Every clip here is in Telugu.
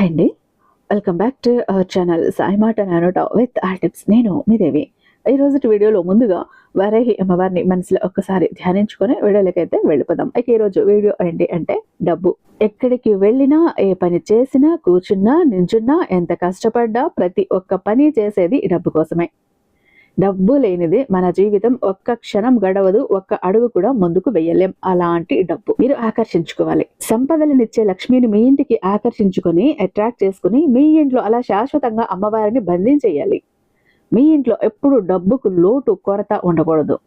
హాయ్ అండి. Welcome back to our channel Sai మాట నానోట విత్ ఆ టిప్స్ నేను మీ దేవి. ఈ రోజు వీడియోలో ముందుగా వరేహి అమ్మవారిని మనసులో ఒక్కసారి ధ్యానించుకొని వీడియోలకైతే వెళ్ళిపోదాం. ఇక ఈరోజు వీడియో ఏంటి అంటే డబ్బు. ఎక్కడికి వెళ్ళినా ఏ పని చేసినా కూర్చున్నా నించున్నా ఎంత కష్టపడ్డా ప్రతి ఒక్క పని చేసేది డబ్బు కోసమే. డబ్బు లేనిది మన జీవితం ఒక్క క్షణం గడవదు ఒక్క అడుగు కూడా ముందుకు వెయ్యలేం. అలాంటి డబ్బు. మీరు ఆకర్షించుకోవాలి. సంపదలనిచ్చే లక్ష్మిని మీ ఇంటికి ఆకర్షించుకొని అట్రాక్ట్ చేసుకుని మీ ఇంట్లో అలా శాశ్వతంగా అమ్మవారిని బంధించేయాలి. మీ ఇంట్లో ఎప్పుడు డబ్బుకు లోటు కొరత ఉండకూడదు.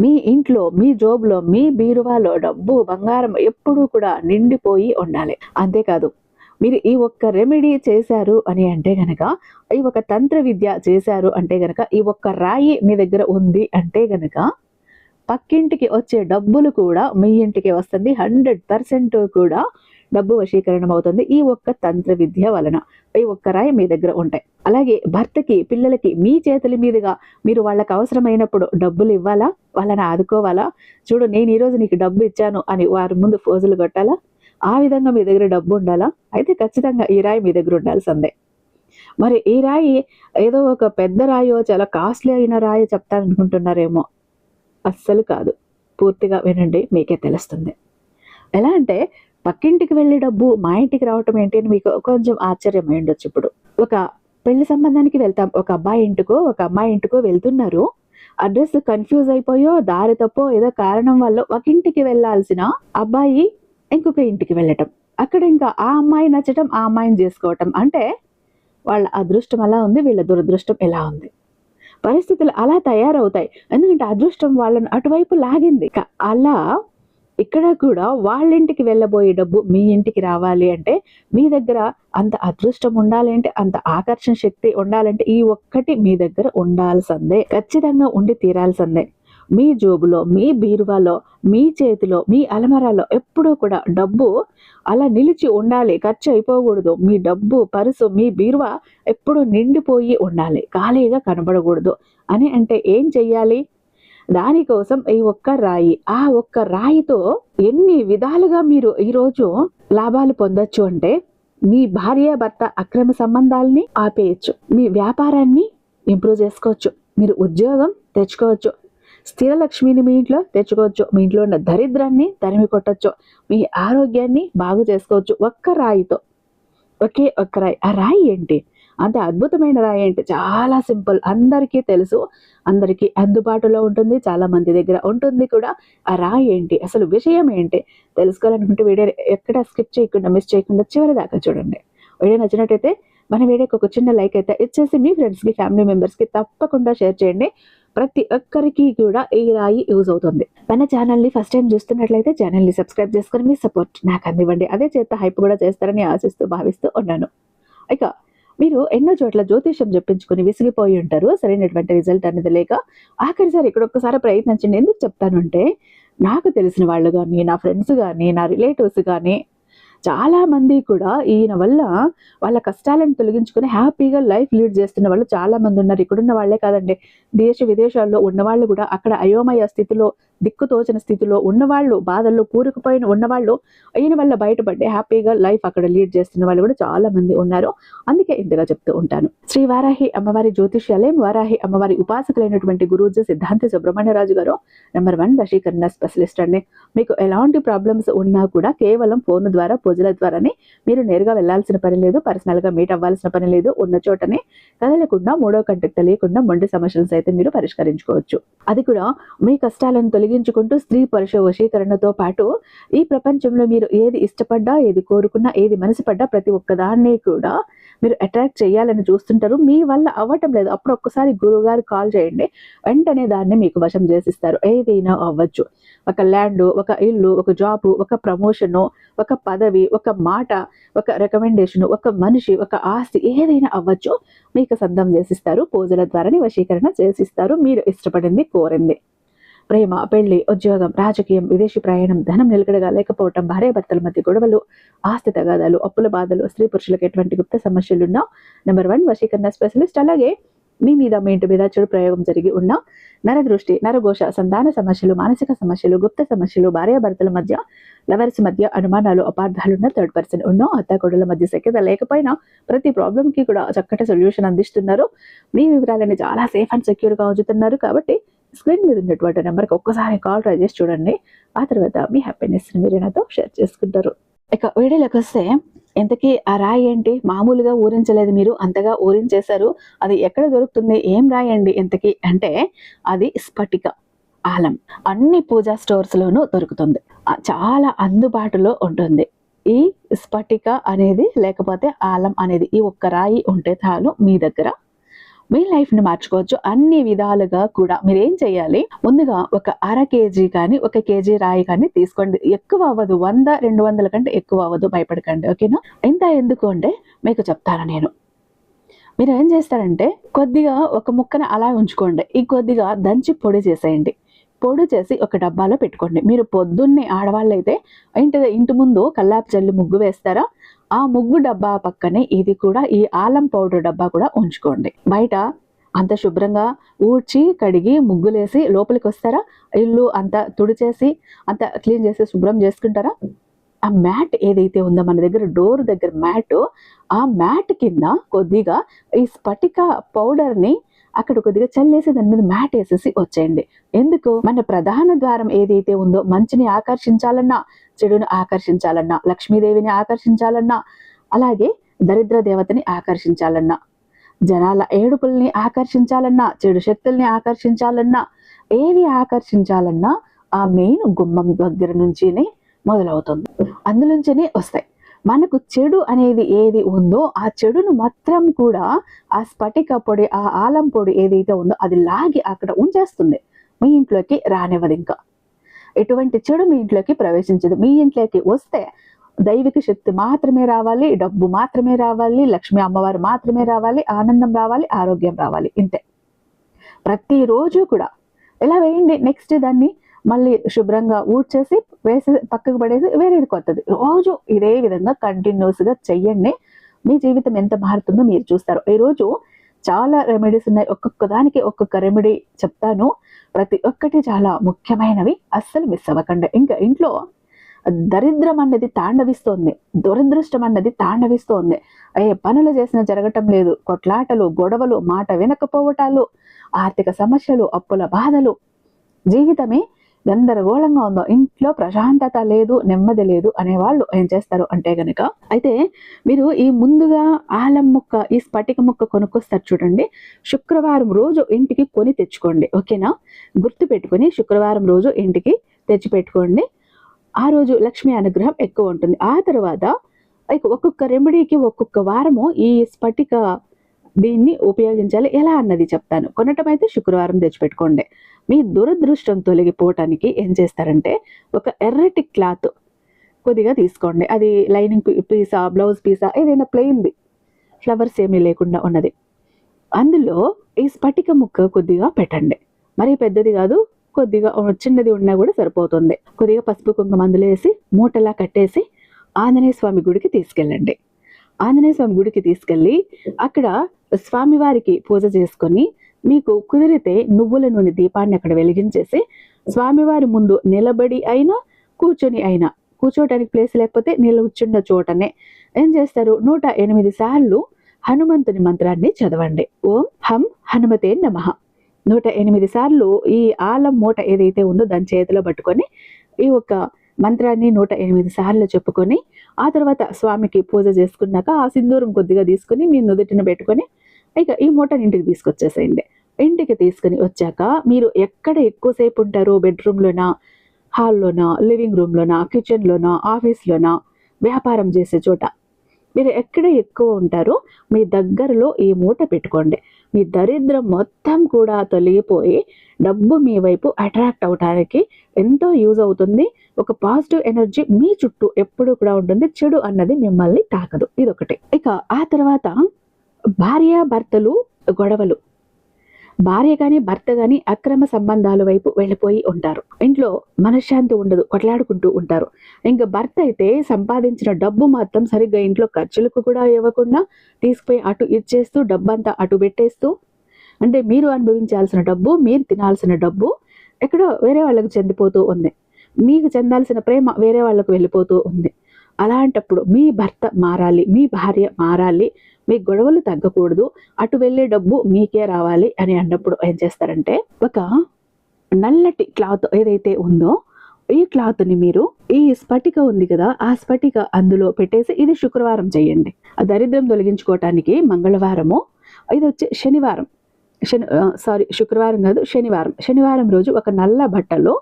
మీ ఇంట్లో మీ జోబులో మీ బీరువాలో డబ్బు బంగారం ఎప్పుడూ కూడా నిండిపోయి ఉండాలి. అంతేకాదు మీరు ఈ ఒక్క రెమెడీ చేశారు అని అంటే గనక ఈ ఒక తంత్ర విద్య చేశారు అంటే గనక ఈ ఒక్క రాయి మీ దగ్గర ఉంది అంటే గనక పక్కింటికి వచ్చే డబ్బులు కూడా మీ ఇంటికి వస్తుంది. హండ్రెడ్ పర్సెంట్ కూడా డబ్బు వశీకరణం అవుతుంది ఈ ఒక్క తంత్ర విద్య వలన. ఈ ఒక్క రాయి మీ దగ్గర ఉంటాయి. అలాగే భర్తకి పిల్లలకి మీ చేతుల మీదుగా మీరు వాళ్ళకి అవసరమైనప్పుడు డబ్బులు ఇవ్వాలా? వాళ్ళని ఆదుకోవాలా? చూడు నేను ఈరోజు నీకు డబ్బు ఇచ్చాను అని వారి ముందు ఫోజులు కొట్టాలా? ఆ విధంగా మీ దగ్గర డబ్బు ఉండాలా? అయితే ఖచ్చితంగా ఈ రాయి మీ దగ్గర ఉండాల్సిందే. మరి ఈ రాయి ఏదో ఒక పెద్ద రాయో చాలా కాస్ట్లీ అయిన రాయి చెప్తారనుకుంటున్నారేమో. అస్సలు కాదు. పూర్తిగా వినండి మీకే తెలుస్తుంది. ఎలా అంటే పక్కింటికి వెళ్ళే డబ్బు మా ఇంటికి రావటం ఏంటి అని మీకు కొంచెం ఆశ్చర్యం ఉండొచ్చు ఇప్పుడు. ఒక పెళ్ళి సంబంధానికి వెళ్తాం. ఒక అబ్బాయి ఇంటికో ఒక అమ్మాయి ఇంటికో వెళ్తున్నారు. అడ్రస్ కన్ఫ్యూజ్ అయిపోయో దారి తప్పో ఏదో కారణం వల్ల ఒక ఇంటికి వెళ్ళాల్సిన అబ్బాయి ఇంకొక ఇంటికి వెళ్ళటం. అక్కడ ఇంకా ఆ అమ్మాయి నచ్చటం ఆ అమ్మాయిని చేసుకోవటం. అంటే వాళ్ళ అదృష్టం అలా ఉంది వీళ్ళ దురదృష్టం ఎలా ఉంది. పరిస్థితులు అలా తయారవుతాయి. ఎందుకంటే అదృష్టం వాళ్ళను అటువైపు లాగింది. అలా ఇక్కడ కూడా వాళ్ళ ఇంటికి వెళ్ళబోయే డబ్బు మీ ఇంటికి రావాలి అంటే మీ దగ్గర అంత అదృష్టం ఉండాలి అంటే అంత ఆకర్షణ శక్తి ఉండాలంటే ఈ ఒక్కటి మీ దగ్గర ఉండాల్సిందే. ఖచ్చితంగా ఉండి తీరాల్సిందే. మీ జోబులో మీ బీరువాలో మీ చేతిలో మీ అలమరాలో ఎప్పుడూ కూడా డబ్బు అలా నిలిచి ఉండాలి. ఖర్చు అయిపోకూడదు. మీ డబ్బు పరుసు మీ బీరువా ఎప్పుడు నిండిపోయి ఉండాలి. ఖాళీగా కనబడకూడదు. అని అంటే ఏం చెయ్యాలి? దానికోసం ఈ ఒక్క రాయి. ఆ ఒక్క రాయితో ఎన్ని విధాలుగా మీరు ఈరోజు లాభాలు పొందొచ్చు అంటే మీ భార్య భర్త అక్రమ సంబంధాలని ఆపేయచ్చు. మీ వ్యాపారాన్ని ఇంప్రూవ్ చేసుకోవచ్చు. మీరు ఉద్యోగం తెచ్చుకోవచ్చు. స్థిర లక్ష్మిని మీ ఇంట్లో తెచ్చుకోవచ్చు. మీ ఇంట్లో ఉన్న దరిద్రాన్ని తరిమి కొట్టచ్చు. మీ ఆరోగ్యాన్ని బాగు చేసుకోవచ్చు. ఒక్క రాయితో. ఒకే ఒక్క రాయి. ఆ రాయి ఏంటి? అంత అద్భుతమైన రాయి ఏంటి? చాలా సింపుల్. అందరికీ తెలుసు. అందరికీ అందుబాటులో ఉంటుంది. చాలా మంది దగ్గర ఉంటుంది కూడా. ఆ రాయి ఏంటి? అసలు విషయం ఏంటి? తెలుసుకోవాలనుకుంటే వీడియో ఎక్కడ స్కిప్ చేయకుండా మిస్ చేయకుండా చివరి దాకా చూడండి. వీడియో నచ్చినట్టయితే మన వీడియోకి ఒక చిన్న లైక్ అయితే ఇచ్చేసి మీ ఫ్రెండ్స్కి ఫ్యామిలీ మెంబర్స్కి తప్పకుండా షేర్ చేయండి. ప్రతి ఒక్కరికి కూడా ఈ రాయి యూజ్ అవుతుంది. మన ఛానల్ని ఫస్ట్ టైం చూస్తున్నట్లయితే ఛానల్ని సబ్స్క్రైబ్ చేసుకుని మీ సపోర్ట్ నాకు అందివ్వండి. అదే చేత హైప్ కూడా చేస్తారని ఆశిస్తూ భావిస్తూ ఉన్నాను. ఇక మీరు ఎన్నో చోట్ల జ్యోతిష్యం చెప్పించుకుని విసిగిపోయి ఉంటారు. సరైనటువంటి రిజల్ట్ అనేది లేక ఆఖరిసారి ఇక్కడ ఒక్కసారి ప్రయత్నించండి. ఎందుకు చెప్తానంటే నాకు తెలిసిన వాళ్ళు కానీ నా ఫ్రెండ్స్ కానీ నా రిలేటివ్స్ కానీ చాలా మంది కూడా ఈయన వల్ల వాళ్ళ కష్టాలను తొలగించుకుని హ్యాపీగా లైఫ్ లీడ్ చేస్తున్న వాళ్ళు చాలా మంది ఉన్నారు. ఇక్కడున్న వాళ్ళే కాదండి. దేశ విదేశాల్లో ఉన్నవాళ్ళు కూడా అక్కడ అయోమయ స్థితిలో దిక్కుతోచని స్థితిలో ఉన్నవాళ్ళు బాధల్లో కూరుకుపోయిన ఉన్నవాళ్ళు ఈయన వల్ల బయటపడి హ్యాపీగా లైఫ్ అక్కడ లీడ్ చేస్తున్న వాళ్ళు కూడా చాలా మంది ఉన్నారు. అందుకే ఇంతగా చెప్తూ ఉంటాను. శ్రీ వారాహి అమ్మవారి జ్యోతిష్యాలయం వారాహి అమ్మవారి ఉపాసకులైనటువంటి గురూజీ సిద్ధాంతి సుబ్రహ్మణ్యరాజు గారు నెంబర్ వన్ వశీకరణ స్పెషలిస్ట్ అండి. మీకు ఎలాంటి ప్రాబ్లమ్స్ ఉన్నా కూడా కేవలం ఫోన్ ద్వారా పూజల ద్వారానే మీరు నేరుగా వెళ్ళాల్సిన పని లేదు పర్సనల్గా మీట్ అవ్వాల్సిన పని లేదు. ఉన్న చోటనే కదలకుండా మూడో కంటకు తెలియకుండా మొండి సమస్యలను సైతం మీరు పరిష్కరించుకోవచ్చు. అది కూడా మీ కష్టాలను తొలగించుకుంటూ స్త్రీ పురుష వశీకరణతో పాటు ఈ ప్రపంచంలో మీరు ఏది ఇష్టపడ్డా ఏది కోరుకున్నా ఏది మనసు పడ్డా ప్రతి ఒక్కదాన్ని కూడా మీరు అట్రాక్ట్ చేయాలని చూస్తుంటారు. మీ వల్ల అవ్వటం లేదు. అప్పుడు ఒక్కసారి గురువు గారు కాల్ చేయండి. వెంటనే దాన్ని మీకు వశం చేసిస్తారు. ఏదైనా అవ్వచ్చు. ఒక ల్యాండ్ ఒక ఇల్లు ఒక జాబ్ ఒక ప్రమోషను ఒక పదవి ఒక మాట ఒక రికమెండేషన్ ఒక మనిషి ఒక ఆస్తి ఏదైనా అవ్వచ్చు మీకు సద్దం చేసిస్తారు పూజల ద్వారానే వశీకరణ చేసిస్తారు మీరు ఇష్టపడింది కోరింది. ప్రేమ పెళ్ళి ఉద్యోగం రాజకీయం విదేశీ ప్రయాణం ధనం నిలకడగా లేకపోవటం భార్యాభర్తల మధ్య గొడవలు ఆస్తి తగాదాలు అప్పుల బాధలు స్త్రీ పురుషులకు ఎటువంటి గుప్త సమస్యలున్నా నెంబర్ వన్ వశీకరణ స్పెషలిస్ట్ అలాగే మీ మీద మీ ఇంటి మీద చెడు ప్రయోగం జరిగి ఉన్న నరదృష్టి నరఘోష సంతాన సమస్యలు మానసిక సమస్యలు గుప్త సమస్యలు భార్యాభర్తల మధ్య లవర్స్ మధ్య అనుమానాలు అపార్థాలున్న థర్డ్ పర్సన్ ఉన్న అత్తాకొడుల మధ్య సఖ్యత లేకపోయినా ప్రతి ప్రాబ్లంకి కూడా చక్కటి సొల్యూషన్ అందిస్తున్నారు. మీ వివరాలని చాలా సేఫ్ అండ్ సెక్యూర్గా ఉంచుతున్నారు కాబట్టి స్క్రీన్ మీద ఉన్నటువంటి నెంబర్కి ఒక్కసారి కాల్ ట్రై చేసి చూడండి. ఆ తర్వాత మీ హ్యాపీనెస్ మీరు నాతో షేర్ చేసుకుంటారు. ఇక వీడియోలోకి వస్తే ఇంతకీ ఆ రాయి ఏంటి? మామూలుగా ఊరించలేదు మీరు అంతగా ఊరించేశారు. అది ఎక్కడ దొరుకుతుంది? ఏం రాయండి ఎంతకీ? ఇంతకీ అంటే అది స్ఫటిక ఆలం. అన్ని పూజా స్టోర్స్లోనూ దొరుకుతుంది. చాలా అందుబాటులో ఉంటుంది. ఈ స్ఫటిక అనేది లేకపోతే ఆలం అనేది ఈ ఒక్క రాయి ఉంటే చాలు మీ దగ్గర మీ లైఫ్ని మార్చుకోవచ్చు. అన్ని విధాలుగా కూడా మీరు ఏం చేయాలి? ముందుగా ఒక అర కేజీ కానీ ఒక కేజీ రాయి కానీ తీసుకోండి. ఎక్కువ అవ్వదు. వంద రెండు వందల కంటే ఎక్కువ అవ్వదు. భయపడకండి. ఓకేనా? ఇంత ఎందుకు అంటే మీకు చెప్తాను నేను. మీరు ఏం చేస్తారంటే కొద్దిగా ఒక ముక్కన అలా ఉంచుకోండి. ఈ కొద్దిగా దంచి పొడి చేసేయండి. పొడి చేసి ఒక డబ్బాలో పెట్టుకోండి. మీరు పొద్దున్నే ఆడవాళ్ళైతే ఇంటి ఇంటి ముందు కల్లాపు చల్లి ముగ్గు వేస్తారా? ఆ ముగ్గు డబ్బా పక్కనే ఇది కూడా ఈ ఆలం పౌడర్ డబ్బా కూడా ఉంచుకోండి. బయట అంత శుభ్రంగా ఊడ్చి కడిగి ముగ్గులేసి లోపలికి వస్తారా? ఇల్లు అంత తుడిచేసి అంత క్లీన్ చేసి శుభ్రం చేసుకుంటారా? ఆ మ్యాట్ ఏదైతే ఉందో మన దగ్గర డోర్ దగ్గర మ్యాట్ ఆ మ్యాట్ కింద కొద్దిగా ఈ స్ఫటిక పౌడర్ని అక్కడ కొద్దిగా చల్లేసి దాని మీద మ్యాట్ వేసేసి వచ్చేయండి. ఎందుకు? మన ప్రధాన ద్వారం ఏదైతే ఉందో మంచిని ఆకర్షించాలన్నా చెడును ఆకర్షించాలన్నా లక్ష్మీదేవిని ఆకర్షించాలన్నా అలాగే దరిద్ర దేవతని ఆకర్షించాలన్నా జనాల ఏడుపుల్ని ఆకర్షించాలన్నా చెడు శక్తుల్ని ఆకర్షించాలన్నా ఏవి ఆకర్షించాలన్నా ఆ మెయిన్ గుమ్మం దగ్గర నుంచినే మొదలవుతుంది. అందులోంచినే వస్తాయి. మనకు చెడు అనేది ఏది ఉందో ఆ చెడును మాత్రం కూడా ఆ స్ఫటిక పొడి ఆ ఆలం పొడి ఏదైతే ఉందో అది లాగి అక్కడ ఉంచేస్తుంది. మీ ఇంట్లోకి రానివ్వదు ఇంకా. ఎటువంటి చెడు మీ ఇంట్లోకి ప్రవేశించదు. మీ ఇంట్లోకి వస్తే దైవిక శక్తి మాత్రమే రావాలి డబ్బు మాత్రమే రావాలి లక్ష్మీ అమ్మవారు మాత్రమే రావాలి ఆనందం రావాలి ఆరోగ్యం రావాలి. ఇంతే. ప్రతిరోజు కూడా. ఎలా వేయండి. నెక్స్ట్ దాన్ని మళ్ళీ శుభ్రంగా ఊడ్చేసి వేసి పక్కకు పడేసి వేరేది కొత్తది. రోజు ఇదే విధంగా కంటిన్యూస్గా చెయ్యండి. మీ జీవితం ఎంత మారుతుందో మీరు చూస్తారు. ఈరోజు చాలా రెమెడీస్ ఉన్నాయి. ఒక్కొక్క దానికి ఒక్కొక్క రెమెడీ చెప్తాను. ప్రతి ఒక్కటి చాలా ముఖ్యమైనవి. అస్సలు మిస్ అవ్వకండి. ఇంకా ఇంట్లో దరిద్రం అన్నది తాండవిస్తోంది. దురదృష్టం అన్నది తాండవిస్తోంది. ఏ పనులు చేసినా జరగటం లేదు. కొట్లాటలు గొడవలు మాట వినకపోవటాలు ఆర్థిక సమస్యలు అప్పుల బాధలు. జీవితమే గందరగోళంగా ఉందో ఇంట్లో ప్రశాంతత లేదు నెమ్మది లేదు అనేవాళ్ళు ఏం చేస్తారు అంటే గనక అయితే మీరు ఈ ముందుగా ఆలం ముక్క ఈ స్ఫటిక ముక్క కొనుక్కొస్తారు చూడండి. శుక్రవారం రోజు ఇంటికి కొని తెచ్చుకోండి ఓకేనా? గుర్తు పెట్టుకొని శుక్రవారం రోజు ఇంటికి తెచ్చిపెట్టుకోండి ఆ రోజు లక్ష్మీ అనుగ్రహం ఎక్కువ ఉంటుంది. ఆ తర్వాత లైక్ ఒక్కొక్క రెమెడీకి ఒక్కొక్క వారము ఈ స్ఫటిక దీన్ని ఉపయోగించాలి. ఎలా అన్నది చెప్తాను. కొనటం అయితే శుక్రవారం తెచ్చిపెట్టుకోండి మీ దురదృష్టం తొలగిపోవటానికి ఏం చేస్తారంటే ఒక ఎర్రటి క్లాత్ కొద్దిగా తీసుకోండి. అది లైనింగ్ పీసా బ్లౌజ్ పీసా ఏదైనా ప్లెయిన్ది. ఫ్లవర్స్ ఏమీ లేకుండా ఉన్నది. అందులో ఈ స్ఫటిక ముక్క కొద్దిగా పెట్టండి. మరీ పెద్దది కాదు కొద్దిగా చిన్నది ఉన్నా కూడా సరిపోతుంది. కొద్దిగా పసుపు కుంకుమ అందులో వేసి మూటలా కట్టేసి ఆంజనేయ స్వామి గుడికి తీసుకెళ్ళండి. ఆంజనేయ స్వామి గుడికి తీసుకెళ్ళి అక్కడ స్వామివారికి పూజ చేసుకొని మీకు కుదిరితే నువ్వుల నూనె దీపాన్ని అక్కడ వెలిగించేసి స్వామివారి ముందు నిలబడి అయినా కూర్చొని అయినా కూర్చోటానికి ప్లేస్ లేకపోతే నిలుచున్న చోటనే ఏం చేస్తారు? నూట ఎనిమిది సార్లు హనుమంతుని మంత్రాన్ని చదవండి. ఓం హం హనుమతే నమ. నూట ఎనిమిది సార్లు ఈ ఆలం మూట ఏదైతే ఉందో దాని చేతిలో పట్టుకొని ఈ ఒక మంత్రాన్ని నూట ఎనిమిది సార్లు చెప్పుకొని ఆ తర్వాత స్వామికి పూజ చేసుకున్నాక ఆ సింధూరం కొద్దిగా తీసుకుని మీ నుదుటిన పెట్టుకొని ఇక ఈ మూటని ఇంటికి తీసుకొచ్చేసేయండి. ఇంటికి తీసుకుని వచ్చాక మీరు ఎక్కడ ఎక్కువసేపు ఉంటారో? బెడ్రూమ్లోనా? హాల్లోనా? లివింగ్ రూమ్లోనా? కిచెన్లోనా? ఆఫీస్లోనా? వ్యాపారం చేసే చోట. మీరు ఎక్కడ ఎక్కువ ఉంటారో? మీ దగ్గరలో ఈ మూట పెట్టుకోండి. మీ దరిద్రం మొత్తం కూడా తొలగిపోయి డబ్బు మీ వైపు అట్రాక్ట్ అవడానికి ఎంతో యూజ్ అవుతుంది. ఒక పాజిటివ్ ఎనర్జీ మీ చుట్టూ ఎప్పుడు కూడా ఉంటుంది. చెడు అన్నది మిమ్మల్ని తాకదు. ఇదొకటి. ఇక ఆ తర్వాత భార్య భర్తలు గొడవలు. భార్య కానీ భర్త కానీ అక్రమ సంబంధాల వైపు వెళ్ళిపోయి ఉంటారు. ఇంట్లో మనశ్శాంతి ఉండదు కొట్లాడుకుంటూ ఉంటారు. ఇంకా భర్త అయితే సంపాదించిన డబ్బు మాత్రం సరిగ్గా ఇంట్లో ఖర్చులకు కూడా ఇవ్వకుండా తీసుకుపోయి అటు ఇచ్చేస్తూ డబ్బంతా అటు పెట్టేస్తూ అంటే మీరు అనుభవించాల్సిన డబ్బు మీరు తినాల్సిన డబ్బు ఎక్కడో వేరే వాళ్ళకు చెందిపోతూ ఉంది. మీకు చెందాల్సిన ప్రేమ వేరే వాళ్ళకు వెళ్ళిపోతూ ఉంది. అలాంటప్పుడు మీ భర్త మారాలి మీ భార్య మారాలి మీ గొడవలు తగ్గకూడదు అటు వెళ్ళే డబ్బు మీకే రావాలి అని అన్నప్పుడు ఏం చేస్తారంటే ఒక నల్లటి క్లాత్ ఏదైతే ఉందో ఈ క్లాత్ని మీరు ఈ స్ఫటిక ఉంది కదా ఆ స్ఫటిక అందులో పెట్టేసి ఇది శుక్రవారం చేయండి. ఆ దరిద్రం తొలగించుకోవటానికి మంగళవారము ఇది వచ్చి శనివారం. శని సారీ శుక్రవారం కాదు శనివారం. శనివారం రోజు ఒక నల్ల బట్టలో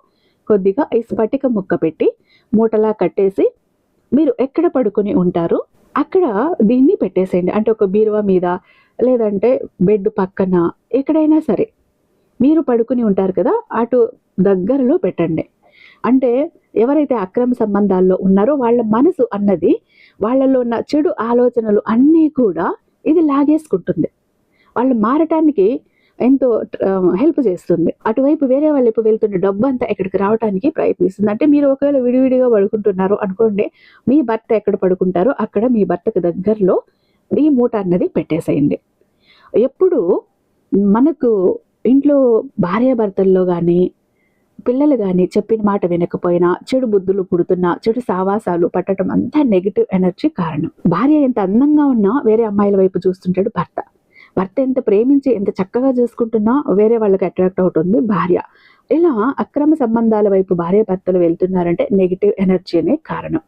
కొద్దిగా ఈ స్ఫటిక ముక్క పెట్టి మూటలా కట్టేసి మీరు ఎక్కడ పడుకొని ఉంటారు? అక్కడ దీన్ని పెట్టేసేయండి. అంటే ఒక బీరువా మీద లేదంటే బెడ్ పక్కన ఎక్కడైనా సరే. మీరు పడుకుని ఉంటారు కదా అటు దగ్గరలో పెట్టండి. అంటే ఎవరైతే అక్రమ సంబంధాల్లో ఉన్నారో వాళ్ళ మనసు అన్నది వాళ్ళలో ఉన్న చెడు ఆలోచనలు అన్నీ కూడా ఇది లాగేసుకుంటుంది. వాళ్ళు మారటానికి ఎంతో హెల్ప్ చేస్తుంది. అటువైపు వేరే వాళ్ళు ఇప్పుడు వెళ్తున్న డబ్బు అంతా ఎక్కడికి రావడానికి ప్రయత్నిస్తుంది. అంటే మీరు ఒకవేళ విడివిడిగా పడుకుంటున్నారు అనుకోండి మీ భర్త ఎక్కడ పడుకుంటారో అక్కడ మీ భర్తకు దగ్గరలో ఈ మూట అన్నది పెట్టేసేయండి. ఎప్పుడు మనకు ఇంట్లో భార్యాభర్తల్లో కానీ పిల్లలు కానీ చెప్పిన మాట వినకపోయినా చెడు బుద్ధులు పుడుతున్నా చెడు సావాసాలు పట్టడం అంతా నెగిటివ్ ఎనర్జీ కారణం. భార్య ఎంత అందంగా ఉన్నా వేరే అమ్మాయిల వైపు చూస్తుంటాడు భర్త. భర్త ఎంత ప్రేమించి ఎంత చక్కగా చేసుకుంటున్నా వేరే వాళ్ళకి అట్రాక్ట్ అవుతుంది భార్య. ఇలా అక్రమ సంబంధాల వైపు భార్య భర్తలు వెళ్తున్నారంటే నెగిటివ్ ఎనర్జీనే కారణం.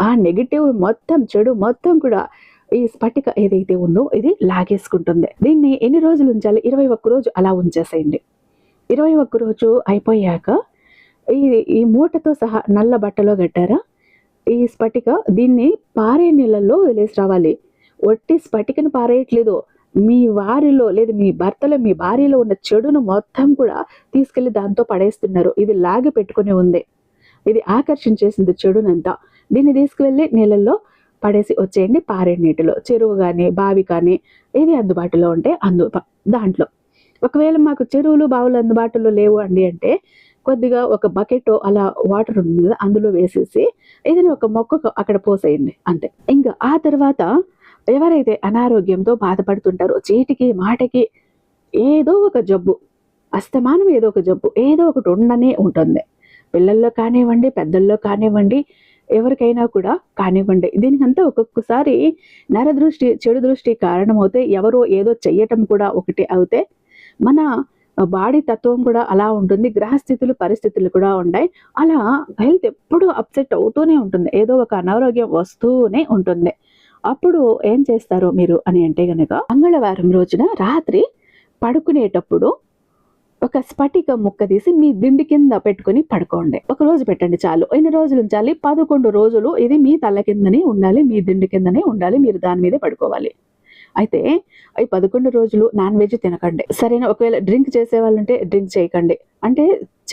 ఆ నెగిటివ్ మొత్తం చెడు మొత్తం కూడా ఈ స్ఫటిక ఏదైతే ఉందో ఇది లాగేసుకుంటుంది. దీన్ని ఎన్ని రోజులు ఉంచాలి? ఇరవై ఒక్క రోజు అలా ఉంచేసేయండి. ఇరవై ఒక్క రోజు అయిపోయాక ఈ ఈ మూటతో సహా నల్ల బట్టలో కట్టారా? ఈ స్ఫటిక దీన్ని పారే నీళ్ళల్లో వదిలేసి రావాలి. ఒట్టి స్ఫటికను పారేయట్లేదు. మీ వారిలో లేదా మీ భర్తలో మీ భార్యలో ఉన్న చెడును మొత్తం కూడా తీసుకెళ్ళి దాంతో పడేస్తున్నారు. ఇది లాగి పెట్టుకుని ఉంది. ఇది ఆకర్షించేసింది చెడునంతా. దీన్ని తీసుకువెళ్ళి నీళ్ళల్లో పడేసి వచ్చేయండి పారే నీటిలో. చెరువు కానీ బావి కానీ ఏది అందుబాటులో ఉంటే అందు దాంట్లో. ఒకవేళ మాకు చెరువులు బావులు అందుబాటులో లేవు అండి అంటే కొద్దిగా ఒక బకెట్ అలా వాటర్ ఉంది అందులో వేసేసి ఏదైనా ఒక మొక్కకు అక్కడ పోసేయండి. అంతే. ఇంకా ఆ తర్వాత ఎవరైతే అనారోగ్యంతో బాధపడుతుంటారో చీటికి మాటకి ఏదో ఒక జబ్బు అస్తమానం ఏదో ఒక జబ్బు ఏదో ఒకటి ఉండనే ఉంటుంది. పిల్లల్లో కానివ్వండి పెద్దల్లో కానివ్వండి ఎవరికైనా కూడా కానివ్వండి. దీనికంతా ఒక్కొక్కసారి నరదృష్టి చెడు దృష్టి కారణమవుతే ఎవరో ఏదో చెయ్యటం కూడా ఒకటి అవుతే మన బాడీ తత్వం కూడా అలా ఉంటుంది గ్రహస్థితులు పరిస్థితులు కూడా ఉంటాయి అలా హెల్త్ ఎప్పుడూ అప్సెట్ అవుతూనే ఉంటుంది. ఏదో ఒక అనారోగ్యం వస్తూనే ఉంటుంది. అప్పుడు ఏం చేస్తారు మీరు అని అంటే గనక మంగళవారం రోజున రాత్రి పడుకునేటప్పుడు ఒక స్ఫటిక ముక్క తీసి మీ దిండి కింద పెట్టుకుని పడుకోండి. ఒక రోజు పెట్టండి చాలు. ఎన్ని రోజులు ఉంచాలి? పదకొండు రోజులు ఇది మీ తల కిందనే ఉండాలి మీ దిండి కిందనే ఉండాలి మీరు దాని మీదే పడుకోవాలి. అయితే ఈ పదకొండు రోజులు నాన్ వెజ్ తినకండి. సరైన? ఒకవేళ డ్రింక్ చేసే వాళ్ళంటే డ్రింక్ చేయకండి. అంటే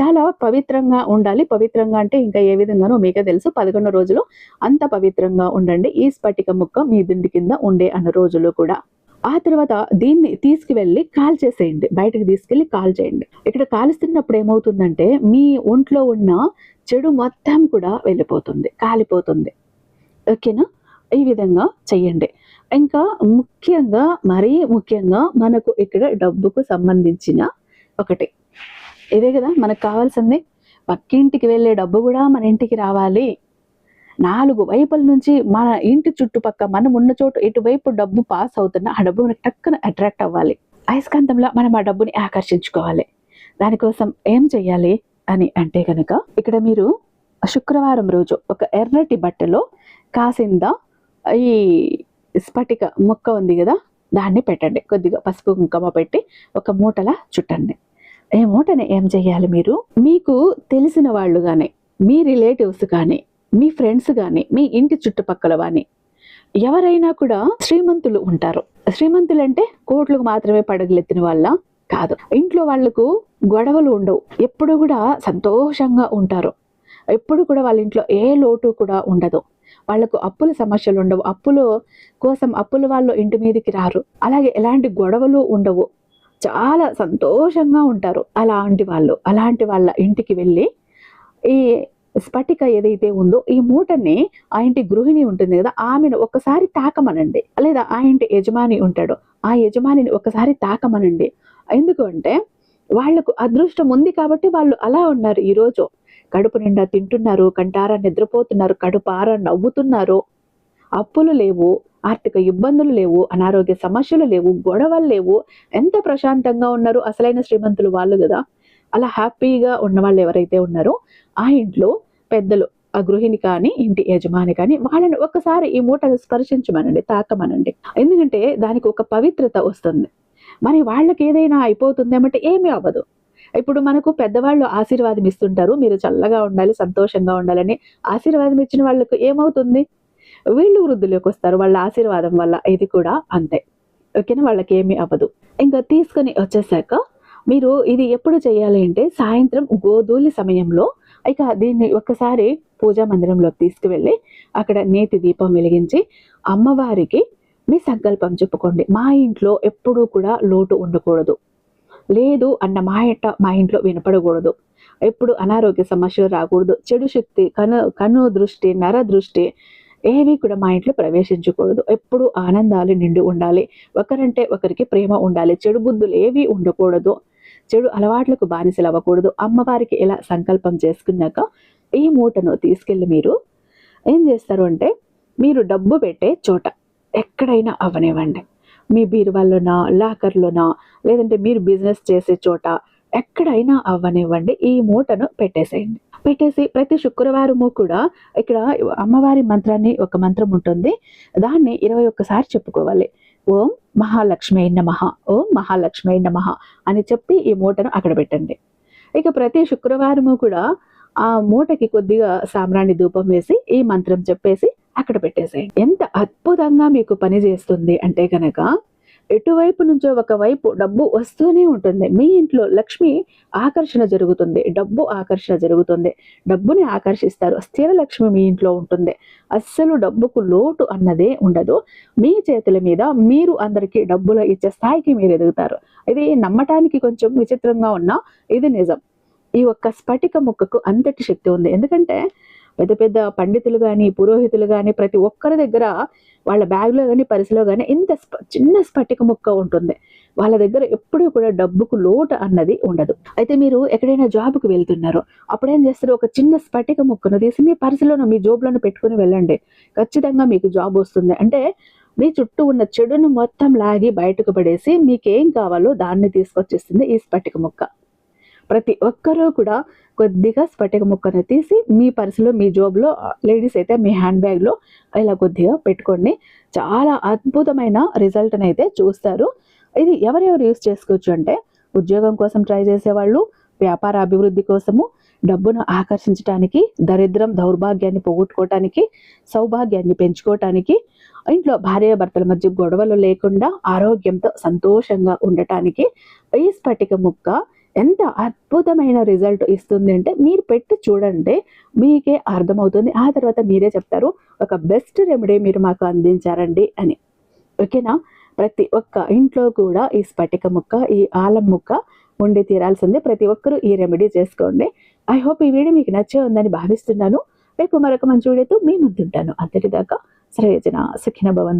చాలా పవిత్రంగా ఉండాలి. పవిత్రంగా అంటే ఇంకా ఏ విధంగానో మీకే తెలుసు. పదకొండు రోజులు అంత పవిత్రంగా ఉండండి. ఈ స్ఫటిక ముక్క మీ దిండి కింద ఉండే అన్న రోజులు కూడా. ఆ తర్వాత దీన్ని తీసుకువెళ్ళి కాల్ చేసేయండి. బయటకు తీసుకెళ్ళి కాల్ చేయండి. ఇక్కడ కాలుస్తున్నప్పుడు ఏమవుతుందంటే మీ ఒంట్లో ఉన్న చెడు మొత్తం కూడా వెళ్ళిపోతుంది. కాలిపోతుంది. ఓకేనా? ఈ విధంగా చెయ్యండి. ఇంకా ముఖ్యంగా మరీ ముఖ్యంగా మనకు ఇక్కడ డబ్బుకు సంబంధించిన ఒకటి. ఇదే కదా మనకు కావాల్సింది. పక్కింటికి వెళ్ళే డబ్బు కూడా మన ఇంటికి రావాలి. నాలుగు వైపుల నుంచి మన ఇంటి చుట్టుపక్క మనం ఉన్న చోటు ఇటువైపు డబ్బు పాస్ అవుతున్న ఆ డబ్బు మనకు టక్కున అట్రాక్ట్ అవ్వాలి. అయస్కాంతంలో మనం ఆ డబ్బుని ఆకర్షించుకోవాలి. దానికోసం ఏం చెయ్యాలి అని అంటే కనుక ఇక్కడ మీరు శుక్రవారం రోజు ఒక ఎర్రటి బట్టలో కాసింద ఈ స్ఫటిక ముక్క ఉంది కదా దాన్ని పెట్టండి. కొద్దిగా పసుపు కుంకుమ పెట్టి ఒక మూటలా చుట్టండి. ఏ మూటని ఏం చేయాలి మీరు? మీకు తెలిసిన వాళ్ళు కానీ మీ రిలేటివ్స్ కానీ మీ ఫ్రెండ్స్ కానీ మీ ఇంటి చుట్టుపక్కల కానీ ఎవరైనా కూడా శ్రీమంతులు ఉంటారు. శ్రీమంతులు అంటే కోట్లకు మాత్రమే పడగలెత్తిన వాళ్ళ కాదు. ఇంట్లో వాళ్ళకు గొడవలు ఉండవు. ఎప్పుడు కూడా సంతోషంగా ఉంటారు. ఎప్పుడు కూడా వాళ్ళ ఇంట్లో ఏ లోటు కూడా ఉండదు. వాళ్ళకు అప్పుల సమస్యలు ఉండవు. అప్పులు కోసం అప్పుల వాళ్ళు ఇంటి మీదకి రారు. అలాగే ఎలాంటి గొడవలు ఉండవు. చాలా సంతోషంగా ఉంటారు అలాంటి వాళ్ళు. అలాంటి వాళ్ళ ఇంటికి వెళ్ళి ఈ స్ఫటిక ఏదైతే ఉందో ఈ మూటని ఆ ఇంటి గృహిణి ఉంటుంది కదా ఆమెను ఒకసారి తాకమనండి. లేదా ఆ ఇంటి యజమాని ఉంటాడు. ఆ యజమానిని ఒకసారి తాకమనండి. ఎందుకు అంటే వాళ్ళకు అదృష్టం ఉంది కాబట్టి వాళ్ళు అలా ఉన్నారు ఈరోజు. కడుపు నిండా తింటున్నారు కంటారా నిద్రపోతున్నారు కడుపారా నవ్వుతున్నారు. అప్పులు లేవు ఆర్థిక ఇబ్బందులు లేవు అనారోగ్య సమస్యలు లేవు గొడవలు లేవు. ఎంత ప్రశాంతంగా ఉన్నారు అసలైన శ్రీమంతులు వాళ్ళు కదా. అలా హ్యాపీగా ఉన్న వాళ్ళు ఎవరైతే ఉన్నారో ఆ ఇంట్లో పెద్దలు ఆ గృహిణి కానీ ఇంటి యజమాని కానీ వాళ్ళని ఒక్కసారి ఈ మూట స్పర్శించమనండి తాకమనండి. ఎందుకంటే దానికి ఒక పవిత్రత వస్తుంది. మరి వాళ్ళకి ఏదైనా అయిపోతుందేమంటే ఏమీ అవ్వదు. ఇప్పుడు మనకు పెద్దవాళ్ళు ఆశీర్వాదం ఇస్తుంటారు మీరు చల్లగా ఉండాలి సంతోషంగా ఉండాలని ఆశీర్వాదం ఇచ్చిన వాళ్ళకు ఏమవుతుంది? వీళ్ళు వృద్ధులోకి వస్తారు వాళ్ళ ఆశీర్వాదం వల్ల ఇది కూడా అంతే. ఓకేనా? వాళ్ళకి ఏమీ అవ్వదు. ఇంకా తీసుకొని వచ్చేసాక మీరు ఇది ఎప్పుడు చేయాలి అంటే సాయంత్రం గోధూలి సమయంలో ఇక దీన్ని ఒక్కసారి పూజా మందిరంలోకి తీసుకువెళ్ళి అక్కడ నేతి దీపం వెలిగించి అమ్మవారికి మీ సంకల్పం చెప్పుకోండి. మా ఇంట్లో ఎప్పుడూ కూడా లోటు ఉండకూడదు. లేదు అన్న మాట మా ఇంట్లో వినపడకూడదు. ఎప్పుడు అనారోగ్య సమస్యలు రాకూడదు. చెడు శక్తి కను కను దృష్టి నర దృష్టి ఏవి కూడా మా ఇంట్లో ప్రవేశించకూడదు. ఎప్పుడు ఆనందాలు నిండి ఉండాలి. ఒకరంటే ఒకరికి ప్రేమ ఉండాలి. చెడు బుద్ధులు ఏవి ఉండకూడదు. చెడు అలవాట్లకు బానిసలు అవ్వకూడదు. అమ్మవారికి ఇలా సంకల్పం చేసుకున్నాక ఈ మూటను తీసుకెళ్ళి మీరు ఏం చేస్తారు అంటే మీరు డబ్బు పెట్టే చోట ఎక్కడైనా అవనివ్వండి. మీ బీరువాల్లోనా లాకర్లోనా లేదంటే మీరు బిజినెస్ చేసే చోట ఎక్కడైనా అవ్వనివ్వండి. ఈ మూటను పెట్టేసేయండి. పెట్టేసి ప్రతి శుక్రవారము కూడా ఇక్కడ అమ్మవారి మంత్రాన్ని ఒక మంత్రం ఉంటుంది. దాన్ని ఇరవై ఒక్కసారి చెప్పుకోవాలి. ఓం మహాలక్ష్మి నమః ఓం మహాలక్ష్మి నమః అని చెప్పి ఈ మూటను అక్కడ పెట్టండి. ఇక ప్రతి శుక్రవారము కూడా ఆ మూటకి కొద్దిగా సామ్రాణి ధూపం వేసి ఈ మంత్రం చెప్పేసి అక్కడ పెట్టేసేయండి. ఎంత అద్భుతంగా మీకు పని చేస్తుంది అంటే కనుక ఎటువైపు నుంచో ఒకవైపు డబ్బు వస్తూనే ఉంటుంది. మీ ఇంట్లో లక్ష్మి ఆకర్షణ జరుగుతుంది. డబ్బు ఆకర్షణ జరుగుతుంది. డబ్బుని ఆకర్షిస్తారు. స్థిర లక్ష్మి మీ ఇంట్లో ఉంటుంది. అస్సలు డబ్బుకు లోటు అన్నదే ఉండదు. మీ చేతుల మీద మీరు అందరికీ డబ్బులు ఇచ్చే స్థాయికి మీరు ఎదుగుతారు. ఇది నమ్మటానికి కొంచెం విచిత్రంగా ఉన్నా ఇది నిజం. ఈ ఒక్క స్ఫటిక ముక్కకు అంతటి శక్తి ఉంది. ఎందుకంటే పెద్ద పెద్ద పండితులు కానీ పురోహితులు కానీ ప్రతి ఒక్కరి దగ్గర వాళ్ళ బ్యాగ్లో కానీ పరిసలో కానీ ఇంత స్ప- చిన్న స్ఫటిక ముక్క ఉంటుంది. వాళ్ళ దగ్గర ఎప్పుడూ కూడా డబ్బుకు లోటు అన్నది ఉండదు. అయితే మీరు ఎక్కడైనా జాబ్కి వెళ్తున్నారు. అప్పుడు ఏం చేస్తారు? ఒక చిన్న స్ఫటిక ముక్కను తీసి మీ పరిసలోనూ మీ జోబులను పెట్టుకుని వెళ్ళండి. ఖచ్చితంగా మీకు జాబ్ వస్తుంది. అంటే మీ చుట్టూ ఉన్న చెడును మొత్తం లాగి బయటకు పడేసి మీకేం కావాలో దాన్ని తీసుకొచ్చేస్తుంది ఈ స్ఫటిక ముక్క. ప్రతి ఒక్కరూ కూడా కొద్దిగా స్ఫటిక ముక్కను తీసి మీ పర్సులో మీ జోబులో లేడీస్ అయితే మీ హ్యాండ్ బ్యాగ్లో ఇలా కొద్దిగా పెట్టుకోండి. చాలా అద్భుతమైన రిజల్ట్ని అయితే చూస్తారు. ఇది ఎవరెవరు యూస్ చేసుకోవచ్చు అంటే ఉద్యోగం కోసం ట్రై చేసేవాళ్ళు వ్యాపార అభివృద్ధి కోసము డబ్బును ఆకర్షించడానికి దరిద్రం దౌర్భాగ్యాన్ని పోగొట్టుకోవటానికి సౌభాగ్యాన్ని పెంచుకోవటానికి ఇంట్లో భార్యాభర్తల మధ్య గొడవలు లేకుండా ఆరోగ్యంతో సంతోషంగా ఉండటానికి ఈ స్ఫటిక ముక్క ఎంత అద్భుతమైన రిజల్ట్ ఇస్తుంది అంటే మీరు పెట్టి చూడండి మీకే అర్థమవుతుంది. ఆ తర్వాత మీరే చెప్తారు ఒక బెస్ట్ రెమెడీ మీరు మాకు అందించారండి అని. ఓకేనా? ప్రతి ఒక్క ఇంట్లో కూడా ఈ స్ఫటిక ముక్క ఈ ఆలం ముక్క ఉండి తీరాల్సిందే. ప్రతి ఒక్కరూ ఈ రెమెడీ చేసుకోండి. ఐ హోప్ ఈ వీడియో మీకు నచ్చే ఉందని భావిస్తున్నాను. రేపు మరొక మంచి వీడియోతో మీ ముందుంటాను. అంతటిదాకా సర్వేజన సుఖిన భవంతు